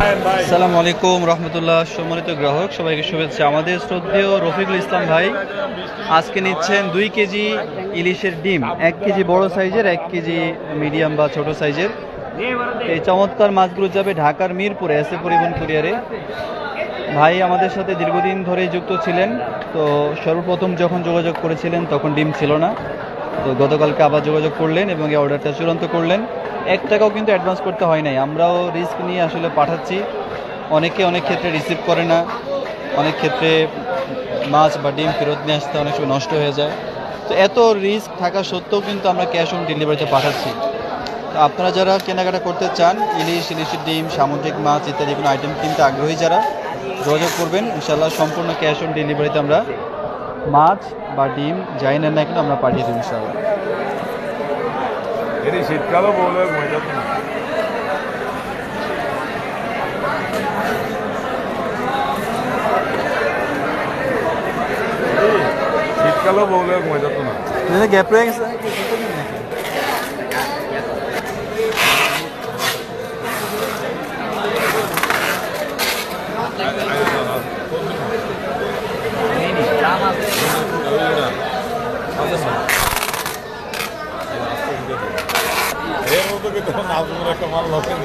আসসালামু আলাইকুম রহমতুল্লাহ সম্মানিত গ্রাহক, সবাইকে শুভেচ্ছা। আমাদের শ্রদ্ধেয় রফিকুল ইসলাম ভাই আজকে নিচ্ছেন দুই কেজি ইলিশের ডিম, এক কেজি বড় সাইজের, এক কেজি মিডিয়াম বা ছোট সাইজের। এই চমৎকার মাছগুলো যাবে ঢাকার মিরপুরে, এসে পরিবহন কুরিয়ারে। ভাই আমাদের সাথে দীর্ঘদিন ধরে যুক্ত ছিলেন, তো সর্বপ্রথম যখন যোগাযোগ করেছিলেন তখন ডিম ছিল না। তো গতকালকে আবার যোগাযোগ করলেন এবং এই অর্ডারটা চূড়ান্ত করলেন। এক টাকাও কিন্তু অ্যাডভান্স করতে হয় নাই। আমরাও রিস্ক নিয়ে আসলে পাঠাচ্ছি। অনেকে অনেক ক্ষেত্রে রিসিভ করে না। অনেক ক্ষেত্রে মাছ বা ডিম ফেরত নিয়ে আসতে অনেক সময় নষ্ট হয়ে যায়। তো এত রিস্ক থাকা সত্ত্বেও কিন্তু আমরা ক্যাশ অন ডেলিভারিতে পাঠাচ্ছি। তো আপনারা যারা কেনাকাটা করতে চান, ইলিশ, ইলিশের ডিম, সামুদ্রিক মাছ ইত্যাদি কোনো আইটেম কিনতে আগ্রহী যারা, যোগাযোগ করবেন। ইনশাল্লাহ সম্পূর্ণ ক্যাশ অন ডেলিভারিতে আমরা মাছ বা ডিম যাই নেন না কেন আমরা পাঠিয়ে দেবো ইনশাল্লাহ এটি শীতকালও বলে মজা তো না। শীতকালও বলে মজা তো না গ্যাপ রয়ে গেছে এর মতো কিন্তু নাজমুর একটা মাল লসেন